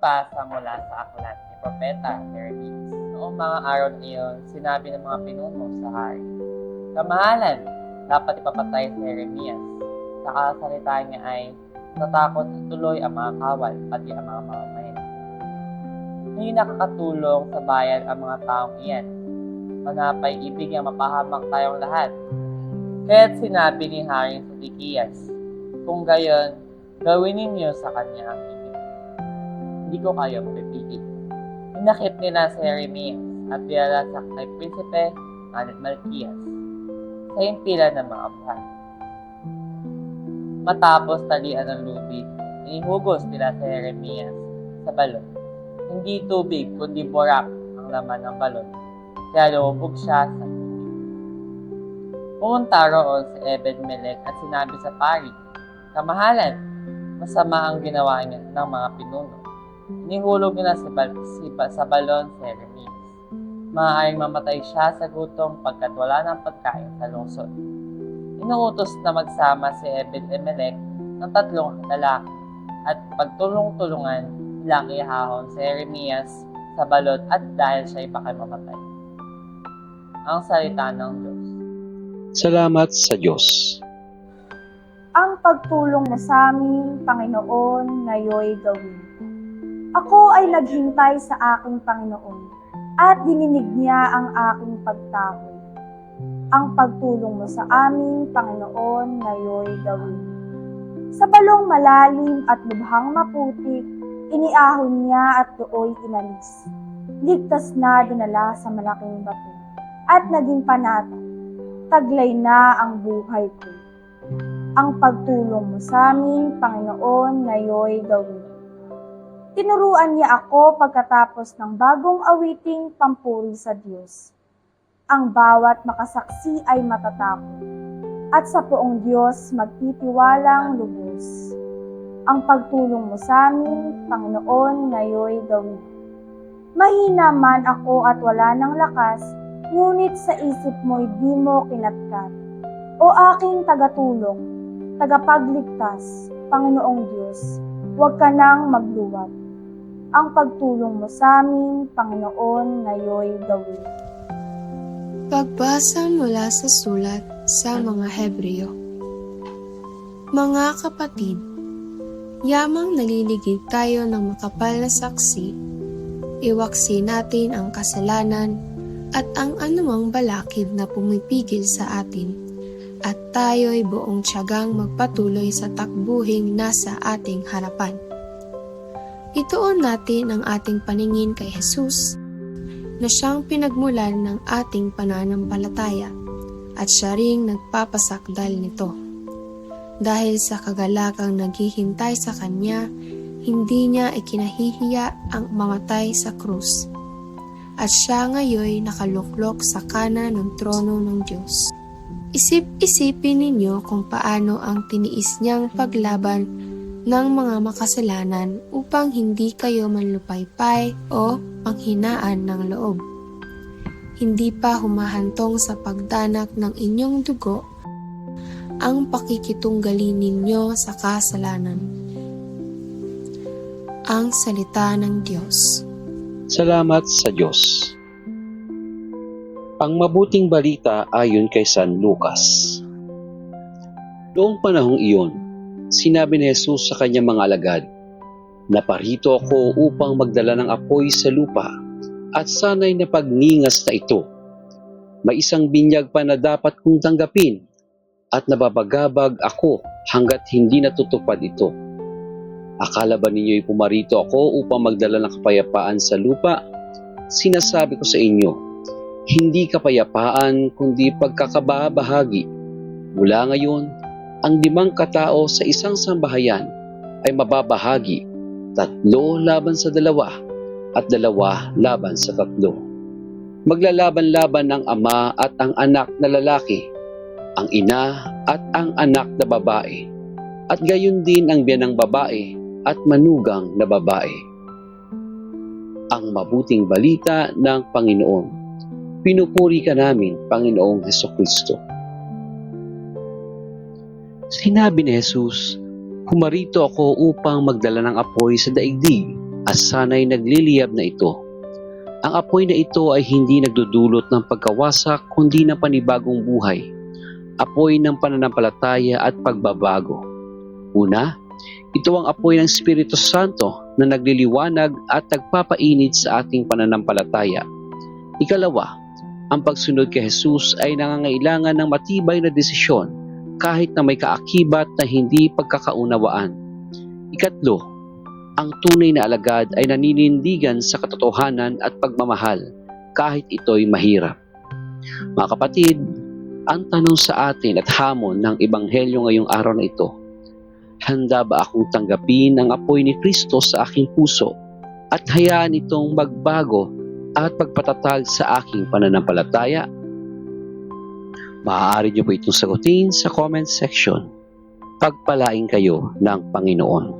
Pagbasa mula sa aklat ni Propeta Jeremias. Noong mga araw na iyon, sinabi ng mga pinuno sa hari, Kamahalan, dapat ipapatay si Jeremias. Sa kasalita niya ay, natakot tuloy ang mga kawal, pati ang mga mamamayan. Hindi nakakatulong sa bayan ang mga taong iyan. Manapay ibig ang mapahamak tayong lahat. Kaya't sinabi ni Haring Sidikiyas, Kung gayon, gawin ninyo sa kanya ang. Hindi ko kayo mapipigil. Inakip nila si Jeremias at dinala sa kay Prinsipe Manit Malkias sa impila ng mga buhay. Matapos talian ng lubid, inihugos nila si Jeremias sa balon. Hindi tubig, kundi borak ang laman ng balon. Kaya lumubog siya sa. Pumunta roon si Ebed Melech at sinabi sa pari, Kamahalan, masama ang ginawa niya ng mga pinuno. Inihulog nila si bal- si ba- sa balon si Jeremias. Maaaring mamatay siya sa gutom pagkat wala ng pagkain sa lungsod. Inuutos na magsama si Ebed Emelech ng tatlong lalaki at pagtulong-tulungan nilang ihahon si Jeremias sa balon at dahil siya ay baka mamatay. Ang salita ng Diyos. Salamat sa Diyos. ang pagtulong mo sa amin, Panginoon, ngayoy gawin. Ako ay naghintay sa aking Panginoon at dininig niya ang aking pagtakoy. Ang pagtulong mo sa amin, Panginoon, ngayoy gawin. Sa balong malalim at lubhang maputik, iniahon niya at dooy inalis. Ligtas na dinala sa malaking bato at naging panata. Taglay na ang buhay ko ang pagtulong mo sa amin, Panginoon, ngayoy gawin. Tinuruan niya ako pagkatapos ng bagong awiting pampuri sa Diyos. Ang bawat makasaksi ay matatakot, at sa poong Diyos magtitiwalang lubos. Ang pagtulong mo sa amin, Panginoon, ngayoy gawin. Mahina man ako at wala ng lakas, ngunit sa isip mo'y di mo kinatkat. O aking tagatulong, tagapagligtas, Panginoong Diyos, huwag ka nang magluwat. Ang pagtulong mo sa amin, Panginoon, ngayoy gawin. Pagbasa mula sa sulat sa mga Hebreo. Mga kapatid, yamang naliligid tayo ng makapal na saksi, iwaksi natin ang kasalanan at ang anumang balakid na pumipigil sa atin, at tayo'y buong tiyagang magpatuloy sa takbuhing nasa ating harapan. Ituon natin ang ating paningin kay Jesus na siyang pinagmulan ng ating pananampalataya at siya ring nagpapasakdal nito. Dahil sa kagalakang naghihintay sa Kanya, hindi niya ikinahihiya ang mamatay sa krus. At siya ngayoy nakaluklok sa kanan ng trono ng Diyos. Isip-isipin ninyo kung paano ang tiniis niyang paglaban ng mga makasalanan upang hindi kayo manlupaypay o panghinaan ng loob. Hindi pa humahantong sa pagdanak ng inyong dugo ang pakikitunggali ninyo sa kasalanan. Ang Salita ng Diyos Salamat sa Diyos. Ang mabuting balita ayon kay San Lucas. Noong panahong iyon, sinabi ni Jesus sa kanyang mga alagad, Naparito ako upang magdala ng apoy sa lupa at sana'y napagningas na ito. May isang binyag pa na dapat kong tanggapin at nababagabag ako hanggat hindi natutupad ito. Akala ba ninyo'y pumarito ako upang magdala ng kapayapaan sa lupa? Sinasabi ko sa inyo, hindi kapayapaan kundi pagkakabahagi. Mula ngayon, ang limang katao sa isang sambahayan ay mababahagi, tatlo laban sa dalawa at dalawa laban sa tatlo. Maglalaban-laban ang ama at ang anak na lalaki, ang ina at ang anak na babae, at gayon din ang biyanang babae at manugang na babae. Ang mabuting balita ng Panginoon. Pinupuri ka namin, Panginoong Heso Kristo. Sinabi ni Jesus, Pumarito ako upang magdala ng apoy sa daigdig at sana'y nagliliyab na ito. Ang apoy na ito ay hindi nagdudulot ng pagkawasak kundi ng panibagong buhay. Apoy ng pananampalataya at pagbabago. Una, ito ang apoy ng Espiritu Santo na nagliliwanag at nagpapainit sa ating pananampalataya. Ikalawa, ang pagsunod kay Jesus ay nangangailangan ng matibay na desisyon kahit na may kaakibat na hindi pagkakaunawaan. Ikatlo, ang tunay na alagad ay naninindigan sa katotohanan at pagmamahal kahit ito'y mahirap. Mga kapatid, ang tanong sa atin at hamon ng Ebanghelyo ngayong araw na ito, handa ba akong tanggapin ang apoy ni Kristo sa aking puso at hayaan itong magbago at pagpatatag sa aking pananampalataya? Maaari niyo po itong sagutin sa comment section. Pagpalain kayo ng Panginoon.